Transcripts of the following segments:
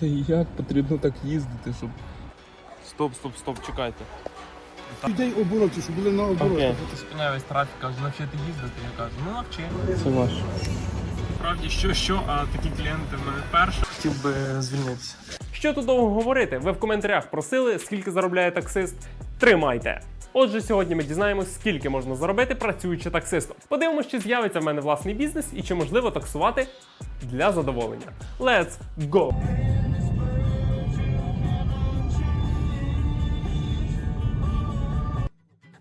Це як потрібно так їздити, щоб. Стоп, стоп, стоп, чекайте. Людей обороті, щоб були на обороті. Окей. Спиняє весь трафік, каже, навчити їздити. Я кажу, ну навчи. Це ваше. Справді, що, що, а такі клієнти в мене вперше. Хотів би звільнитися. Що тут довго говорити? Ви в коментарях просили, скільки заробляє таксист. Тримайте! Отже, сьогодні ми дізнаємось, скільки можна заробити працюючи таксистом. Подивимося, чи з'явиться в мене власний бізнес і чи можливо таксувати для задоволення. Let's go!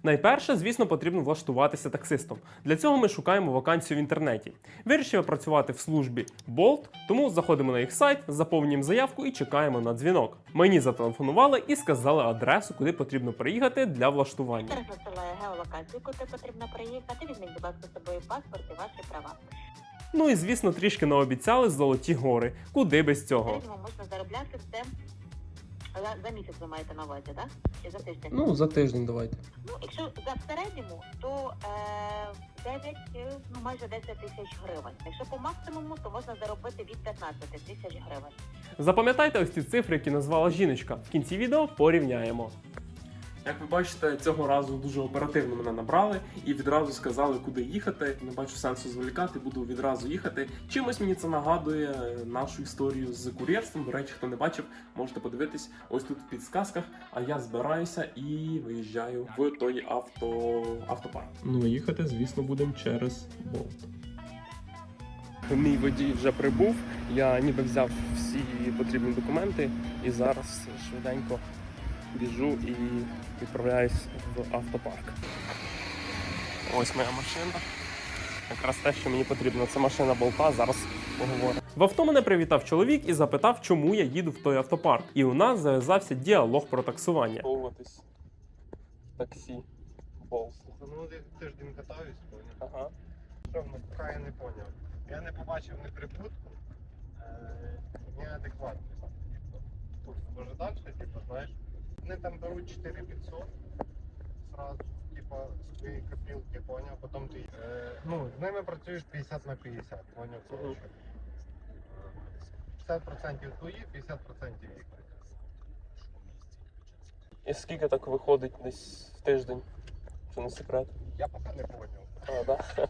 Найперше, звісно, потрібно влаштуватися таксистом. Для цього ми шукаємо вакансію в інтернеті. Вирішили працювати в службі Bolt, тому заходимо на їх сайт, заповнюємо заявку і чекаємо на дзвінок. Мені зателефонували і сказали адресу, куди потрібно приїхати для влаштування. Зараз насилає геолокацію, куди потрібно приїхати. Візьміть, будь ласка, з собою паспорт і ваші права. Ну і звісно, трішки наобіцяли золоті гори. Куди без цього? Можна заробляти це за, за місяць ви маєте на увазі, так? Чи за тиждень? Ну, за тиждень давайте. Ну, якщо за в середньому, то е, 9, е, ну майже 10 тисяч гривень. Якщо по максимуму, то можна заробити від 15 тисяч гривень. Запам'ятайте ось ці цифри, які назвала жіночка. В кінці відео порівняємо. Як ви бачите, цього разу дуже оперативно мене набрали і відразу сказали, куди їхати. Не бачу сенсу зволікати, буду відразу їхати. Чимось мені це нагадує нашу історію з кур'єрством. До речі, хто не бачив, можете подивитись ось тут в підсказках. А я збираюся і виїжджаю в той авто автопарк. Ну їхати, звісно, будемо через болт. Мій водій вже прибув. Я ніби взяв всі потрібні документи і зараз швиденько біжу і відправляюсь в автопарк. Ось моя машина. Якраз те, що мені потрібно. Це машина болта. Зараз поговоримо. В авто мене привітав чоловік і запитав, чому я їду в той автопарк. І у нас зав'язався діалог про таксування. Поводитись таксі болт. Ну, тиждень катаюсь, поняв. Ага. Що, ну, поки я не поняв. Я не побачив ні прибутку, е, ні адекватності. Тобто, може далі, типу, знаєш, вони там беруть 4500 сразу, типа, свої копілки, поняв, потім ти, е, ну, з ними працюєш 50 на 50, поняв, коротше. Е, 50% твої, 50% їх. І скільки так виходить десь в тиждень? Чи не секрет? Я поки не поняв. А, да.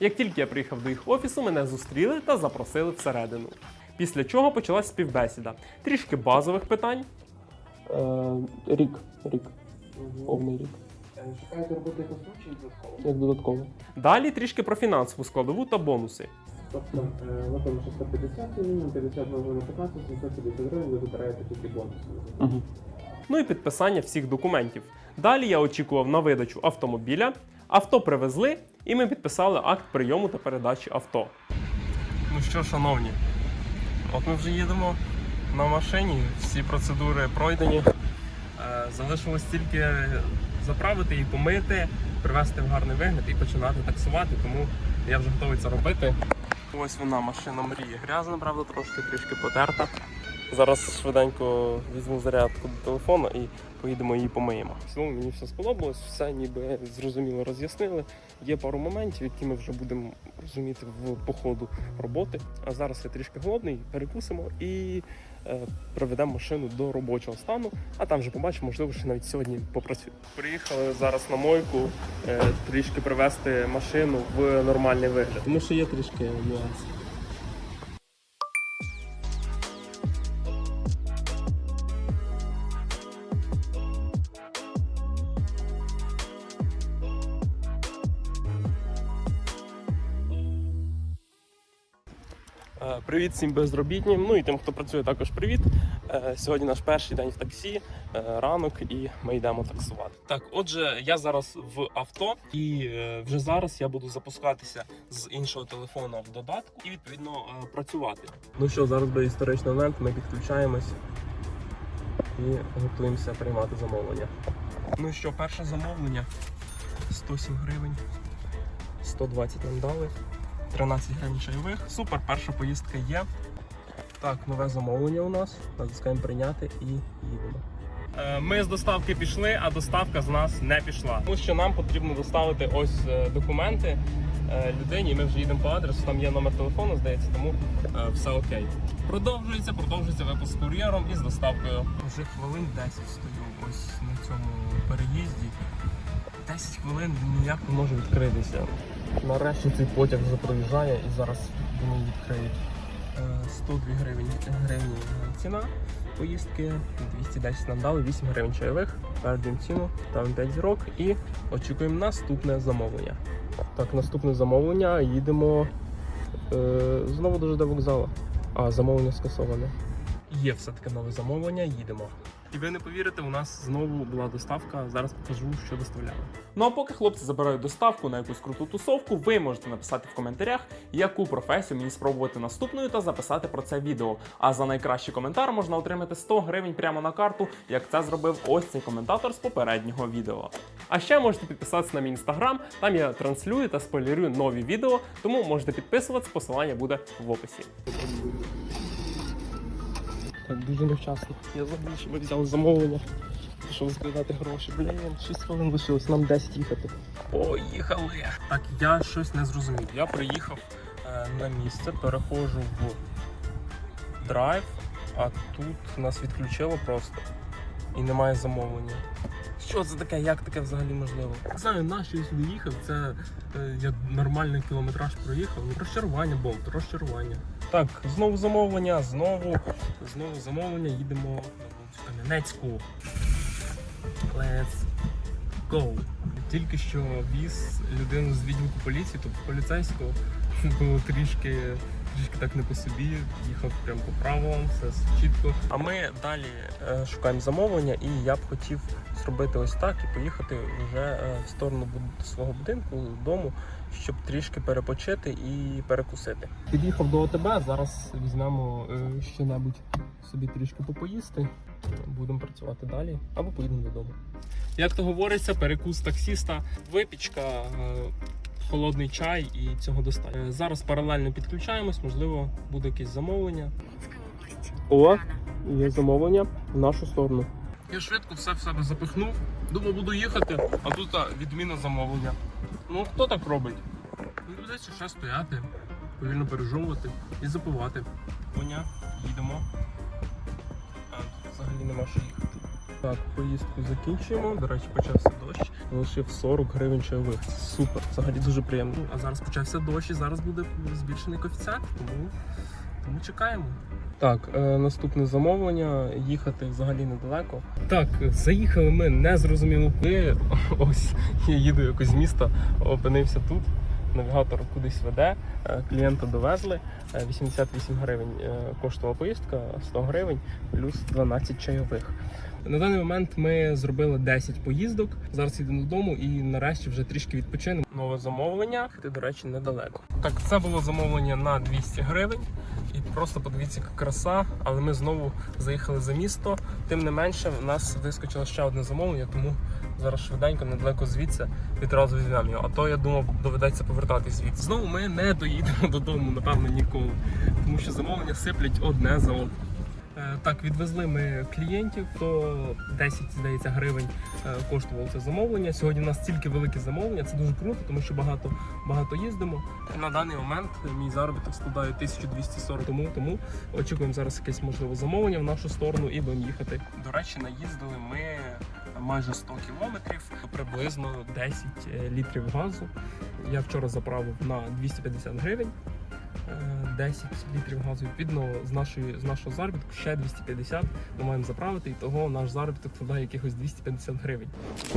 Як тільки я приїхав до їх офісу, мене зустріли та запросили всередину. Після чого почалась співбесіда. Трішки базових питань. Е, рік. Рік. Повний рік. Шукаєте роботу як основу чи додатково? Як додатково. Далі трішки про фінансову складову та бонуси. Тобто, е, що 150, мінімум 50 можна на 15, 750 гривень, ви вибираєте тільки бонуси. Ну і підписання всіх документів. Далі я очікував на видачу автомобіля. Авто привезли, і ми підписали акт прийому та передачі авто. Ну що, шановні, от ми вже їдемо на машині, всі процедури пройдені. Е, Залишилось тільки заправити і помити, привести в гарний вигляд і починати таксувати, тому я вже готовий це робити. Ось вона машина мрії. Грязна, правда, трошки трішки потерта. Зараз швиденько візьму зарядку до телефону і поїдемо її помиємо. В цілому мені все сподобалось, все ніби зрозуміло роз'яснили. Є пару моментів, які ми вже будемо розуміти в по ходу роботи. А зараз я трішки голодний, перекусимо і е, приведемо машину до робочого стану, а там вже побачимо, можливо, що навіть сьогодні попрацюю. Приїхали зараз на мойку е, трішки привести машину в нормальний вигляд, тому що є трішки нюанси. Привіт всім безробітнім. Ну і тим, хто працює, також привіт. Е, Сьогодні наш перший день в таксі, е, ранок, і ми йдемо таксувати. Так, отже, я зараз в авто, і е, вже зараз я буду запускатися з іншого телефона в додатку і відповідно працювати. Ну що, зараз буде історичний момент. Ми підключаємось і готуємося приймати замовлення. Ну що, перше замовлення 107 гривень, 120 нам дали. 13 гривень чайових. Супер, перша поїздка є. Так, нове замовлення у нас. Натискаємо прийняти і їдемо. Е, Ми з доставки пішли, а доставка з нас не пішла. Тому що нам потрібно доставити ось е, документи е, людині. Ми вже їдемо по адресу. Там є номер телефону, здається, тому все окей. Продовжується, продовжується випуск кур'єром і з доставкою. Вже хвилин 10 стою ось на цьому переїзді. 10 хвилин ніяк не може відкритися. Нарешті цей потяг вже проїжджає і зараз вони відкриють. Е, 102 гривень, гривні ціна поїздки, 210 нам дали, 8 гривень чайових, передаємо ціну, ставимо 5 зірок і очікуємо наступне замовлення. Так, наступне замовлення, їдемо е, знову до ЖД вокзалу. А, замовлення скасоване. Є все-таки нове замовлення, їдемо. І ви не повірите, у нас знову була доставка. Зараз покажу, що доставляли. Ну а поки хлопці забирають доставку на якусь круту тусовку, ви можете написати в коментарях, яку професію мені спробувати наступною та записати про це відео. А за найкращий коментар можна отримати 100 гривень прямо на карту, як це зробив ось цей коментатор з попереднього відео. А ще можете підписатися на мій інстаграм, там я транслюю та спойлерую нові відео, тому можете підписуватися, посилання буде в описі. Так, дуже невчасно. Я забув, що ми взяли замовлення. Пішов складати гроші. Блін, 6 хвилин лишилось, нам 10 їхати. Поїхали! Так, я щось не зрозумів. Я приїхав е, на місце, переходжу в драйв, а тут нас відключило просто. І немає замовлення. Що це таке? Як таке взагалі можливо? Не знаю, на що я сюди їхав. Це е, я нормальний кілометраж проїхав. Розчарування, болт, розчарування. Так, знову замовлення, знову, знову замовлення, їдемо вулицю Кам'янецьку. Let's go. Тільки що віз людину з відділку поліції, тобто поліцейського, було трішки, трішки так не по собі, їхав прямо по правилам, все чітко. А ми далі е, шукаємо замовлення, і я б хотів зробити ось так і поїхати вже е, в сторону свого будинку, дому, щоб трішки перепочити і перекусити. Під'їхав до ОТБ, зараз візьмемо е, що-небудь собі трішки попоїсти. Будемо працювати далі або поїдемо додому. Як то говориться, перекус таксіста, випічка, е, холодний чай і цього достатньо. Е, Зараз паралельно підключаємось, можливо, буде якесь замовлення. О, є замовлення в нашу сторону. Я швидко все в себе запихнув. Думав, буду їхати, а тут відміна замовлення. Ну хто так робить? Ну, Доведеться ще стояти, повільно пережовувати і запивати. Коня, їдемо. А, тут взагалі нема що їхати. Так, поїздку закінчуємо. До речі, почався дощ. Лишив 40 гривень чайових. Це супер. Взагалі дуже приємно. А зараз почався дощ і зараз буде збільшений коефіцієнт, тому, тому чекаємо. Так, е, наступне замовлення. Їхати взагалі недалеко. Так, заїхали ми незрозуміло куди. Ось я їду якось з міста, опинився тут. Навігатор кудись веде, Е, клієнта довезли. Е, 88 гривень е, коштувала поїздка, 100 гривень плюс 12 чайових. На даний момент ми зробили 10 поїздок. Зараз йдемо додому і нарешті вже трішки відпочинемо. Нове замовлення. Ти, до речі, недалеко. Так, це було замовлення на 200 гривень. І просто подивіться, яка краса. Але ми знову заїхали за місто. Тим не менше, в нас вискочило ще одне замовлення, тому зараз швиденько, недалеко звідси відразу візьмемо його. А то я думав, доведеться повертатись звідси. Знову ми не доїдемо додому, напевно, ніколи. Тому що замовлення сиплять одне за одним. Е, Так, відвезли ми клієнтів, то 10, здається, гривень е, коштувало це замовлення. Сьогодні у нас тільки велике замовлення, це дуже круто, тому що багато, багато їздимо. На даний момент мій заробіток складає 1240 тому, тому очікуємо зараз якесь можливе замовлення в нашу сторону і будемо їхати. До речі, наїздили ми майже 100 кілометрів, приблизно 10 літрів газу. Я вчора заправив на 250 гривень. Е, 10 літрів газу відповідно з нашої з нашого заробітку ще 250 ми маємо заправити, і того наш заробіток складає якихось 250 гривень.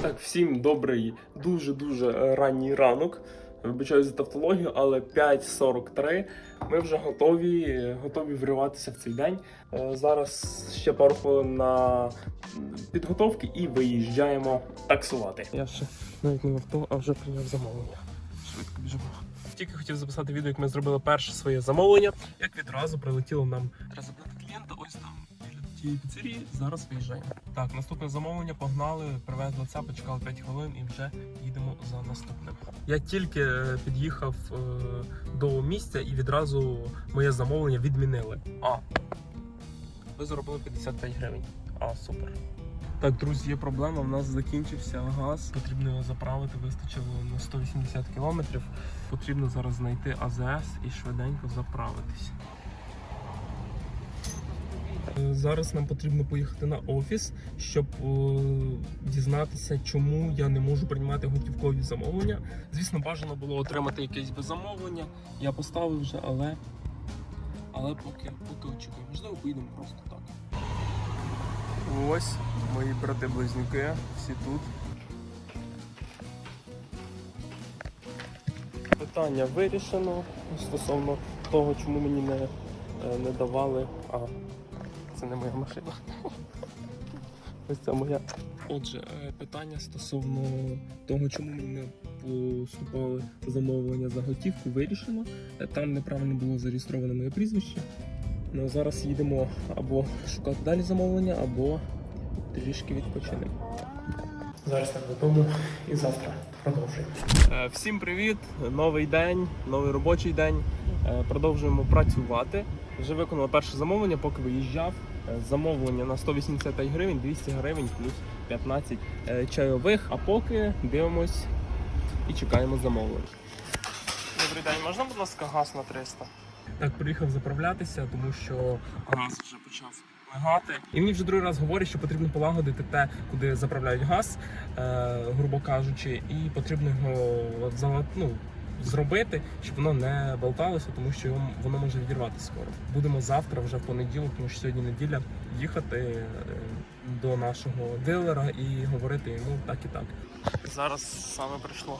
Так, всім добрий, дуже дуже ранній ранок. Вибачаю за тавтологію, але 5.43. Ми вже готові, е, готові вриватися в цей день. Е, Зараз ще пару хвилин на підготовки і виїжджаємо таксувати. Я ще навіть не в авто, а вже прийняв замовлення. Швидко біжимо. Тільки хотів записати відео, як ми зробили перше своє замовлення, як відразу прилетіло нам. Забрати клієнта ось там біля тієї піцерії. Зараз виїжджаємо. Так, наступне замовлення погнали, привезли це, почекали 5 хвилин і вже їдемо за наступним. Я тільки е, під'їхав е, до місця і відразу моє замовлення відмінили. А ви заробили 55 гривень. А, супер. Так, друзі, є проблема. У нас закінчився газ. Потрібно його заправити. Вистачило на 180 кілометрів. Потрібно зараз знайти АЗС і швиденько заправитись. Е, Зараз нам потрібно поїхати на офіс, щоб е, дізнатися, чому я не можу приймати готівкові замовлення. Звісно, бажано було отримати якесь би замовлення. Я поставив вже, але, але поки, поки очікую. Можливо, поїдемо просто так. Ось мої брати-близнюки, всі тут. Питання вирішено стосовно того, чому мені не, е, не давали. А, це не моя машина. Ось це моя. Отже, е, питання стосовно того, чому мені не поступали замовлення за готівку, вирішено. Е, Там неправильно було зареєстроване моє прізвище. Ну, зараз їдемо або шукати далі замовлення, або трішки відпочинемо. Зараз так додому і завтра продовжуємо. Е, Всім привіт! Новий день, новий робочий день. Е, Продовжуємо працювати. Вже виконали перше замовлення, поки виїжджав. Е, Замовлення на 185 гривень, 200 гривень плюс 15 е, чайових. А поки дивимось і чекаємо замовлення. Добрий день, можна, будь ласка, газ на 300? Так, приїхав заправлятися, тому що газ вже почав мигати. І мені вже другий раз говорять, що потрібно полагодити те, куди заправляють газ, е, грубо кажучи, і потрібно його зала- ну, зробити, щоб воно не болталося, тому що воно може відірвати скоро. Будемо завтра, вже в понеділок, тому що сьогодні неділя, їхати е, до нашого дилера і говорити йому так і так. Зараз саме прийшло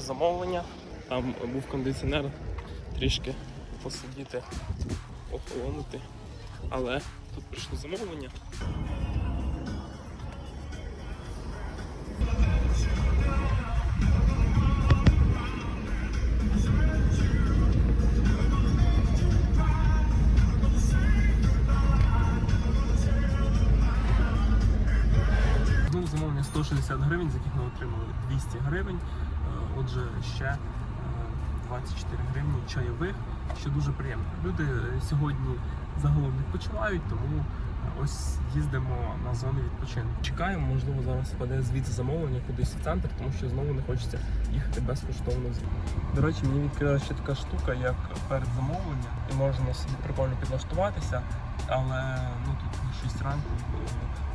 замовлення. Там був кондиціонер, трішки посидіти, охолонути. Але тут прийшло замовлення. Замовлення 160 гривень, з яких ми отримали 200 гривень. Е, Отже, ще 24 гривні чайових, що дуже приємно. Люди сьогодні загалом відпочивають, тому е, ось їздимо на зони відпочинку. Чекаємо, можливо, зараз впаде звідси замовлення кудись в центр, тому що знову не хочеться їхати безкоштовно. До речі, мені відкрила ще така штука, як перед замовленням, і можна собі прикольно підлаштуватися, але ну тут 6 ранку.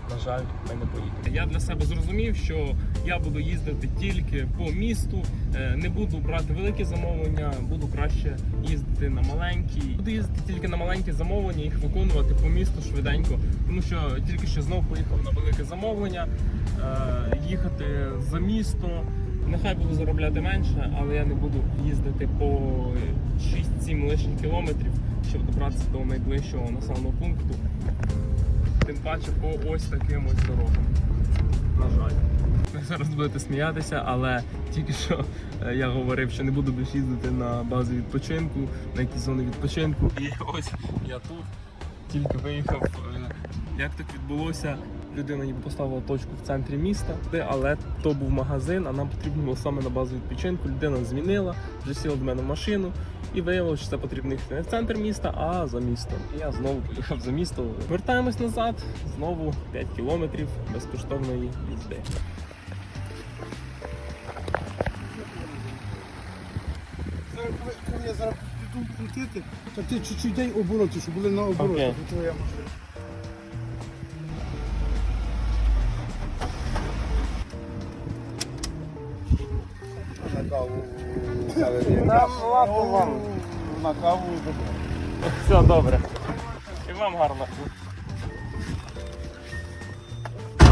На жаль, ми не поїдемо. Я для себе зрозумів, що я буду їздити тільки по місту, е, не буду брати великі замовлення, буду краще їздити на маленькі. Буду їздити тільки на маленькі замовлення, їх виконувати по місту швиденько, тому що тільки що знов поїхав на велике замовлення, е, їхати за місто. Нехай буду заробляти менше, але я не буду їздити по 6-7 лишніх кілометрів, щоб добратися до найближчого населеного пункту. Тим паче по ось таким ось дорогам. На жаль. Ви зараз будете сміятися, але тільки що е, я говорив, що не буду більше їздити на базу відпочинку, на якісь зони відпочинку. І ось я тут тільки виїхав. Е, Як так відбулося? Людина ніби поставила точку в центрі міста, але то був магазин, а нам потрібно було саме на базу відпочинку. Людина змінила, вже сіла до мене в машину і виявилося, що це потрібно їхати не в центр міста, а за містом. І я знову поїхав за місто. Вертаємось назад, знову 5 кілометрів безкоштовної їзди. Коли- я зараз піду крутити, то ти чуть-чуть дай обороти, щоб були на обороті. Бо каву. Нам лапу вам. На каву. Все добре. І вам гарно.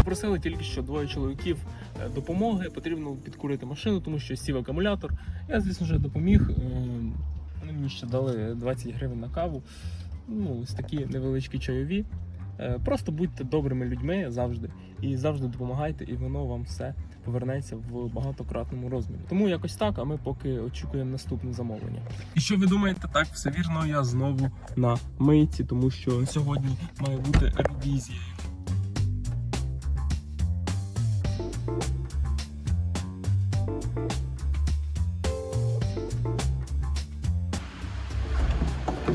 Просили тільки що двоє чоловіків е, допомоги. Потрібно підкурити машину, тому що сів акумулятор. Я, звісно ж, допоміг. Е, Вони мені ще дали 20 гривень на каву. Ну, ось такі невеличкі чайові. Е, Просто будьте добрими людьми завжди і завжди допомагайте, і воно вам все повернеться в багатократному розмірі. Тому якось так, а ми поки очікуємо наступне замовлення. І що ви думаєте, так все вірно, я знову на мийці, тому що сьогодні має бути ревізія.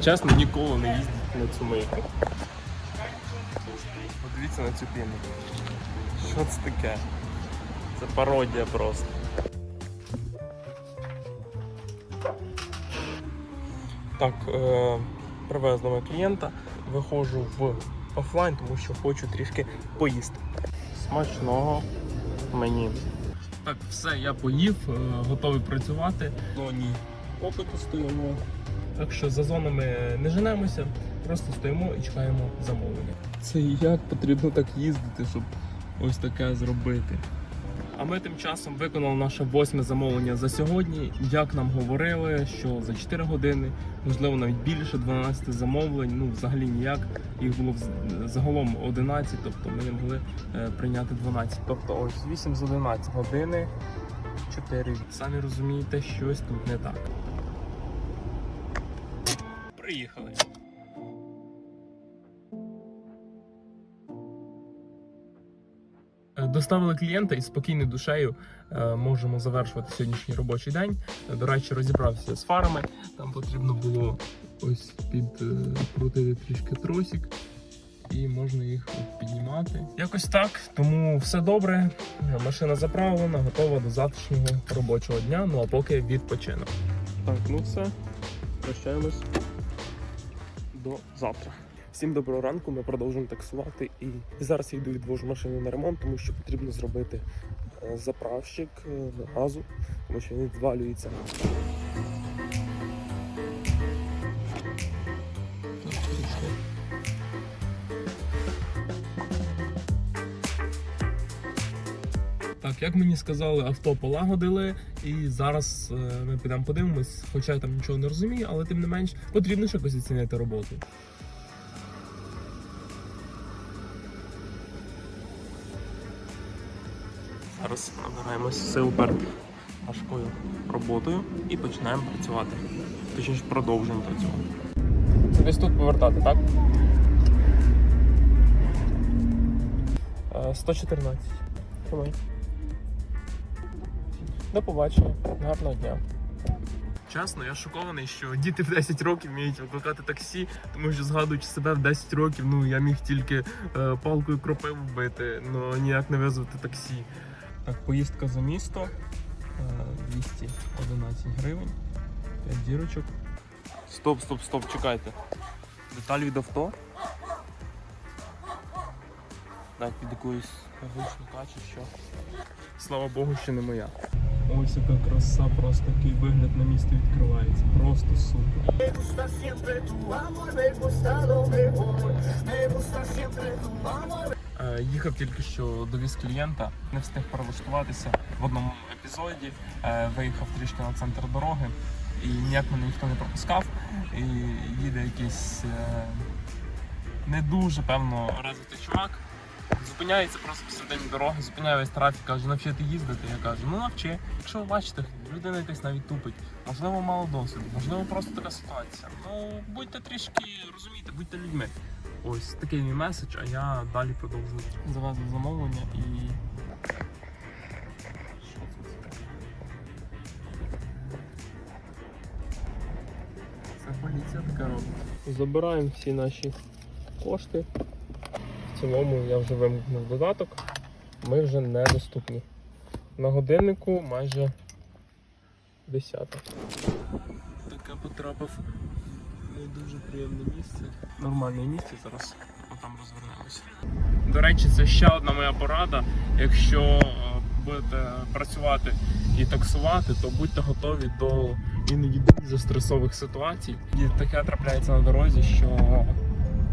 Чесно, ніколи не їздіть на цю мийку. Подивіться на цю піну. Що це таке? Це пародія просто. Так, е, привезли ми клієнта, виходжу в офлайн, тому що хочу трішки поїсти. Смачного мені. Так, все, я поїв, е, готовий працювати. Зоні опиту стоїмо. Так що за зонами не женемося, просто стоїмо і чекаємо замовлення. Це як потрібно так їздити, щоб ось таке зробити. А ми тим часом виконали наше восьме замовлення за сьогодні. Як нам говорили, що за 4 години, можливо, навіть більше 12 замовлень, ну взагалі ніяк. Їх було загалом 11, тобто ми не могли е, прийняти 12. Тобто ось 8 з 11 години, 4. Самі розумієте, щось тут не так. Приїхали. Доставили клієнта і спокійною душею е, можемо завершувати сьогоднішній робочий день. Е, До речі, розібрався з фарами. Там потрібно було ось підкрутити трішки тросик, і можна їх піднімати. Якось так. Тому все добре. Машина заправлена, готова до завтрашнього робочого дня. Ну а поки відпочинок. Так, ну все. Прощаємось до завтра. Всім доброго ранку, ми продовжуємо таксувати. І зараз я йду відвожу машину на ремонт, тому що потрібно зробити е, заправщик е, газу, тому що він відвалюється. Так, як мені сказали, авто полагодили, і зараз е, ми підемо подивимось, хоча я там нічого не розумію, але тим не менш потрібно ж якось оцінити роботу. Сил перед важкою роботою і починаємо працювати. Точніше, продовжуємо працювати. Це десь тут повертати, так? Е, 114. Тримай. До побачення. Гарного дня. Чесно, я шокований, що діти в 10 років вміють викликати таксі, тому що згадуючи себе в 10 років, ну я міг тільки е, палкою кропиву вбити, але ніяк не визвати таксі. Так, поїздка за місто е, 211 гривень, 5 дірочок. Стоп, стоп, стоп, чекайте. Деталь від авто. Так, під якоюсь гучника чи що. Слава Богу, що не моя. Ось яка краса, просто такий вигляд на місто відкривається. Просто супер. Е, Їхав тільки що довіз клієнта, не встиг перелаштуватися в одному епізоді. Е, Виїхав трішки на центр дороги і ніяк мене ніхто не пропускав. І їде якийсь е, не дуже певно розвитий чувак. Зупиняється просто посередині дороги, зупиняє весь трафік, каже, навчити їздити. Я кажу, ну навчи. Якщо ви бачите, людина якась навіть тупить, можливо, мало досвіду, можливо, просто така ситуація. Ну будьте трішки розумійте, будьте людьми. Ось такий мій меседж, а я далі продовжую завезли замовлення і. Що це таке? Це поліція така робить. Забираємо всі наші кошти. В цілому я вже вимкнув додаток. Ми вже недоступні. На годиннику майже 10. Таке потрапив не дуже приємне місце. Нормальне місце зараз там розвернемося. До речі, це ще одна моя порада. Якщо е, будете працювати і таксувати, то будьте готові до іноді дуже стресових ситуацій. І таке трапляється на дорозі, що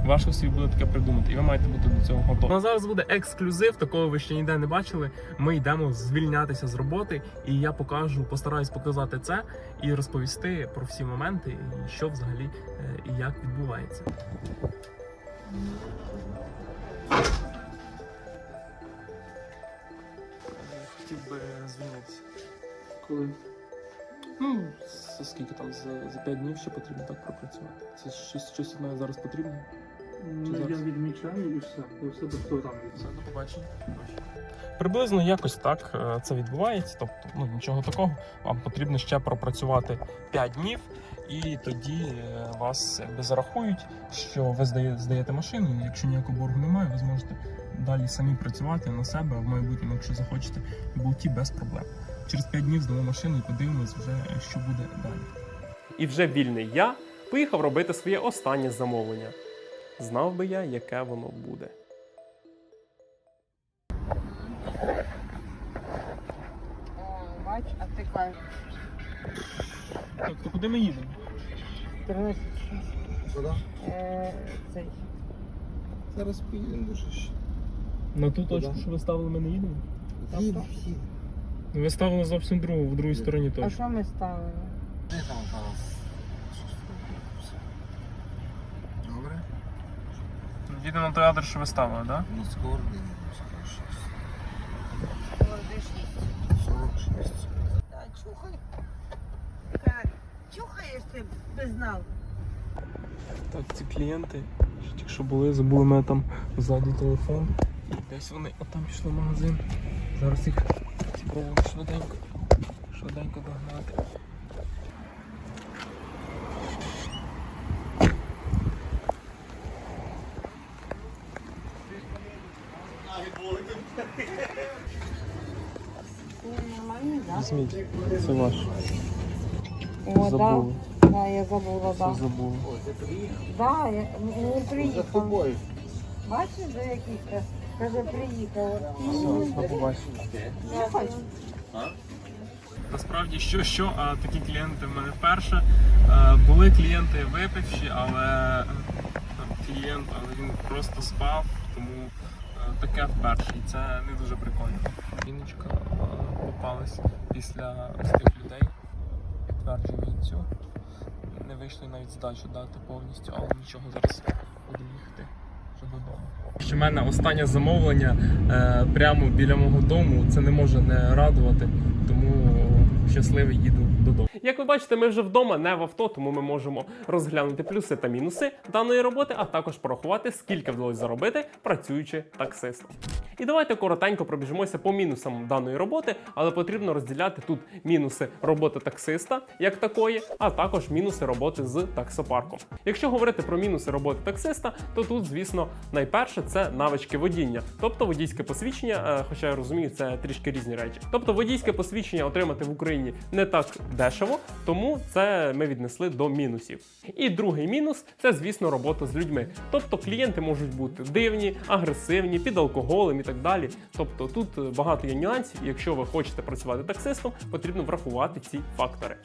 важко собі буде таке придумати, і ви маєте бути до цього готові. Ну, а зараз буде ексклюзив, такого ви ще ніде не бачили. Ми йдемо звільнятися з роботи, і я покажу, постараюсь показати це і розповісти про всі моменти, і що взагалі е, і як відбувається. Хотів би звільнитися. Коли? Ну, за скільки там за, за 5 днів ще потрібно так пропрацювати. Це щось, щось мене зараз потрібно. Ну, я відмічаю і все. І все того там. Все, до побачення. Приблизно якось так е, це відбувається. Тобто, ну нічого такого. Вам потрібно ще пропрацювати 5 днів, і тоді е, вас якби зарахують, що ви здає- здаєте машину. Якщо ніякого боргу немає, ви зможете далі самі працювати на себе, а в майбутньому, якщо захочете, в болті без проблем. Через 5 днів здамо машину і подивимось вже, е, що буде далі. І вже вільний я поїхав робити своє останнє замовлення. Знав би я, яке воно буде. Бач, а ти кажеш, Так, то куди ми їдемо? 36. Куди? Е, цей. Зараз поїдемо дуже ще. На ту точку, що ви ставили, ми не їдемо? Їдемо. Ви ставили зовсім другу, в другій стороні А що ми ставили? Де там зараз? Їдемо на той адрес, що ви ставили, так? Ну, скоро дивимося. 46. Та чухай. Чухаєш ти без знав. Так, ці клієнти, що тільки що були, забули мене там ззаді телефон. Десь вони отам пішли в магазин. Зараз їх спробуємо швиденько, швиденько догнати. Нормально, да? Візьміть, це ваш. О, Забули. да. Да, я забула, Це да. забули. Да, я не приїхав. Бачиш, якийсь раз? Каже, приїхав. Все, до побачення. Насправді, що що, а такі клієнти в мене вперше. Е, Були клієнти випивші, але е, там, клієнт, але він просто спав, тому е, таке вперше. І це не дуже прикольно. Жіночка попалась після ось тих людей, підтверджує цю. Не вийшли навіть здачу дати повністю, але нічого, зараз буду їхати вже додому. Що в мене останнє замовлення е, прямо біля мого дому, це не може не радувати, тому щасливий їду додому. Як ви бачите, ми вже вдома, не в авто, тому ми можемо розглянути плюси та мінуси даної роботи, а також порахувати, скільки вдалося заробити, працюючи таксистом. І давайте коротенько пробіжимося по мінусам даної роботи, але потрібно розділяти тут мінуси роботи таксиста як такої, а також мінуси роботи з таксопарком. Якщо говорити про мінуси роботи таксиста, то тут, звісно, найперше це навички водіння, тобто водійське посвідчення, е, хоча я розумію, це трішки різні речі. Тобто водійське посвідчення отримати в Україні не так дешево, тому це ми віднесли до мінусів. І другий мінус це, звісно, робота з людьми. Тобто клієнти можуть бути дивні, агресивні, під алкоголем і так далі. Тобто тут багато є нюансів, і якщо ви хочете працювати таксистом, потрібно врахувати ці фактори.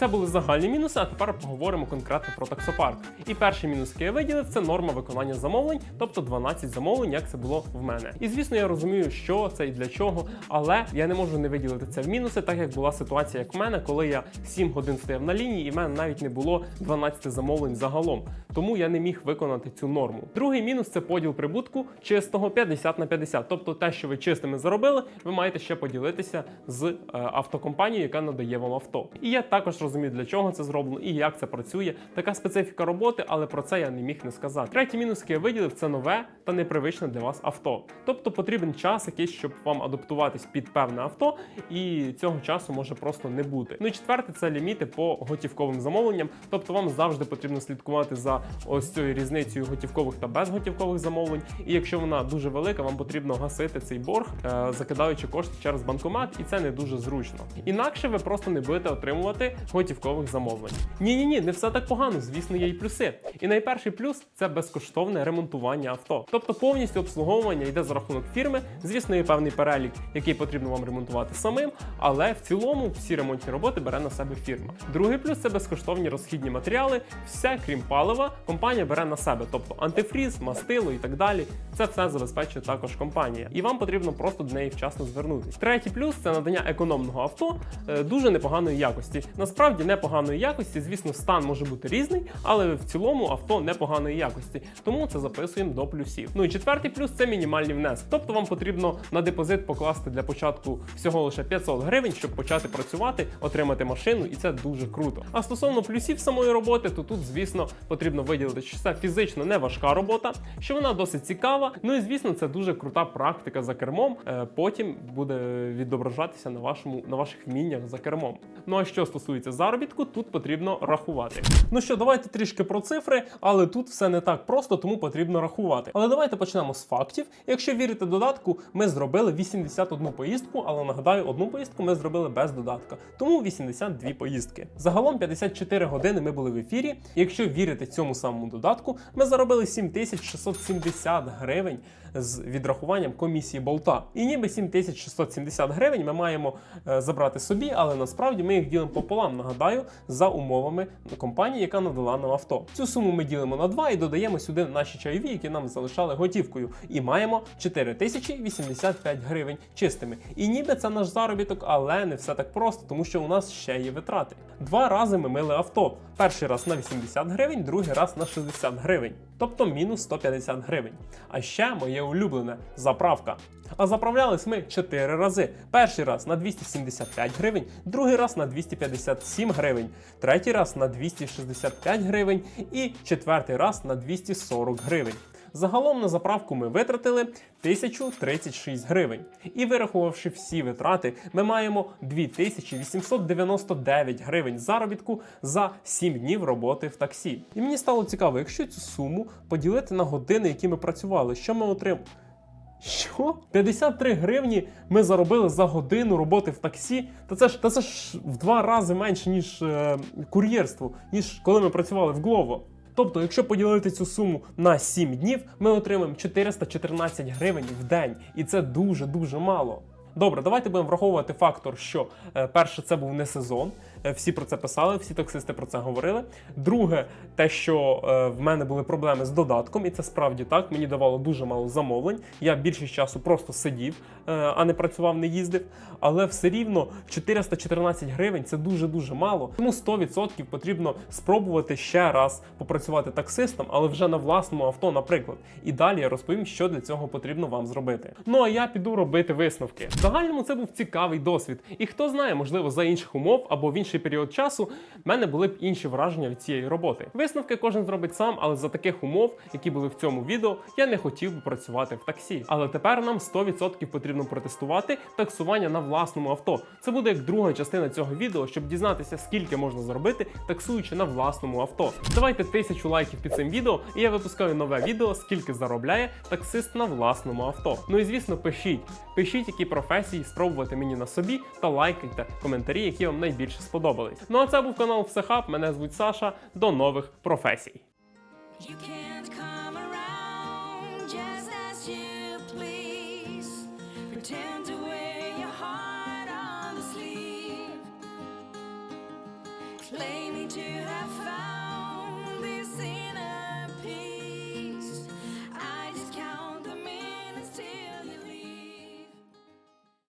Це були загальні мінуси, а тепер поговоримо конкретно про таксопарк. І перший мінус, який я виділив, це норма виконання замовлень, тобто 12 замовлень, як це було в мене. І звісно, я розумію, що це і для чого, але я не можу не виділити це в мінуси, так як була ситуація, як в мене, коли я 7 годин стояв на лінії, і в мене навіть не було 12 замовлень загалом. Тому я не міг виконати цю норму. Другий мінус це поділ прибутку чистого 50 на 50. Тобто те, що ви чистими заробили, ви маєте ще поділитися з е, автокомпанією, яка надає вам авто. І я також розумію, для чого це зроблено і як це працює. Така специфіка роботи, але про це я не міг не сказати. Третій мінус, який я виділив, це нове та непривичне для вас авто. Тобто потрібен час якийсь, щоб вам адаптуватись під певне авто, і цього часу може просто не бути. Ну і четверте, це ліміти по готівковим замовленням. Тобто вам завжди потрібно слідкувати за ось цією різницею готівкових та безготівкових замовлень. І якщо вона дуже велика, вам потрібно гасити цей борг, е, закидаючи кошти через банкомат, і це не дуже зручно. Інакше ви просто не будете отримувати готівкових замовлень. Ні, ні, ні, не все так погано. Звісно, є і плюси. І найперший плюс це безкоштовне ремонтування авто. Тобто повністю обслуговування йде за рахунок фірми. Звісно, є певний перелік, який потрібно вам ремонтувати самим, але в цілому всі ремонтні роботи бере на себе фірма. Другий плюс це безкоштовні розхідні матеріали. Все, крім палива, компанія бере на себе, тобто антифріз, мастило і так далі. Це все забезпечує також компанія. І вам потрібно просто до неї вчасно звернутися. Третій плюс це надання економного авто е, дуже непоганої якості. Насправді непоганої якості, звісно, стан може бути різний, але в цілому авто непоганої якості. Тому це записуємо до плюсів. Ну і четвертий плюс це мінімальний внесок. Тобто вам потрібно на депозит покласти для початку всього лише 500 гривень, щоб почати працювати, отримати машину і це дуже круто. А стосовно плюсів самої роботи, то тут, звісно, потрібно виділити, що це фізично не важка робота, що вона досить цікава. Ну і звісно, це дуже крута практика за кермом. Е, Потім буде відображатися на вашому на ваших вміннях за кермом. Ну а що стосується заробітку, тут потрібно рахувати. Ну що, давайте трішки про цифри, але тут все не так просто, тому потрібно рахувати. Але давайте почнемо з фактів. Якщо вірити додатку, ми зробили 81 поїздку, але нагадаю, одну поїздку ми зробили без додатка, тому 82 поїздки. Загалом 54 години ми були в ефірі. Якщо вірити цьому самому додатку, ми заробили 7670 гривень з відрахуванням комісії болта. І ніби 7670 гривень ми маємо е, забрати собі, але насправді ми їх ділимо пополам. Нагадаю, за умовами компанії, яка надала нам авто. Цю суму ми ділимо на 2 і додаємо сюди наші чайові, які нам залишали готівкою. І маємо 4085 гривень чистими. І ніби це наш заробіток, але не все так просто, тому що у нас ще є витрати. Два рази ми мили авто. Перший раз на 80 гривень, другий раз на 60 гривень, тобто мінус 150 гривень. А ще моє улюблене заправка. А заправлялись ми 4 рази. Перший раз на 275 гривень, другий раз на 257 гривень, третій раз на 265 гривень і четвертий раз на 240 гривень. Загалом на заправку ми витратили 1036 гривень. І вирахувавши всі витрати, ми маємо 2899 гривень заробітку за 7 днів роботи в таксі. І мені стало цікаво, якщо цю суму поділити на години, які ми працювали, що ми отримаємо? Що? 53 гривні ми заробили за годину роботи в таксі. Та це ж та це ж в два рази менше, ніж е, кур'єрство, ніж коли ми працювали в Glovo. Тобто, якщо поділити цю суму на 7 днів, ми отримаємо 414 гривень в день, і це дуже дуже мало. Добре, давайте будемо враховувати фактор, що е, перше, це був не сезон. Е, Всі про це писали, всі таксисти про це говорили. Друге, те, що е, в мене були проблеми з додатком, і це справді так. Мені давало дуже мало замовлень. Я більшість часу просто сидів, е, а не працював, не їздив. Але все рівно 414 гривень це дуже дуже мало. Тому 100% потрібно спробувати ще раз попрацювати таксистом, але вже на власному авто, наприклад. І далі я розповім, що для цього потрібно вам зробити. Ну а я піду робити висновки. В загальному це був цікавий досвід. І хто знає, можливо, за інших умов або в інший період часу в мене були б інші враження від цієї роботи. Висновки кожен зробить сам, але за таких умов, які були в цьому відео, я не хотів би працювати в таксі. Але тепер нам 100% потрібно протестувати таксування на власному авто. Це буде як друга частина цього відео, щоб дізнатися, скільки можна заробити, таксуючи на власному авто. Давайте тисячу лайків під цим відео, і я випускаю нове відео, скільки заробляє таксист на власному авто. Ну і звісно, пишіть, пишіть, які професії спробувати мені на собі, та лайкайте коментарі, які вам найбільше сподобались. Ну а це був канал Всехаб. Мене звуть Саша. До нових професій. You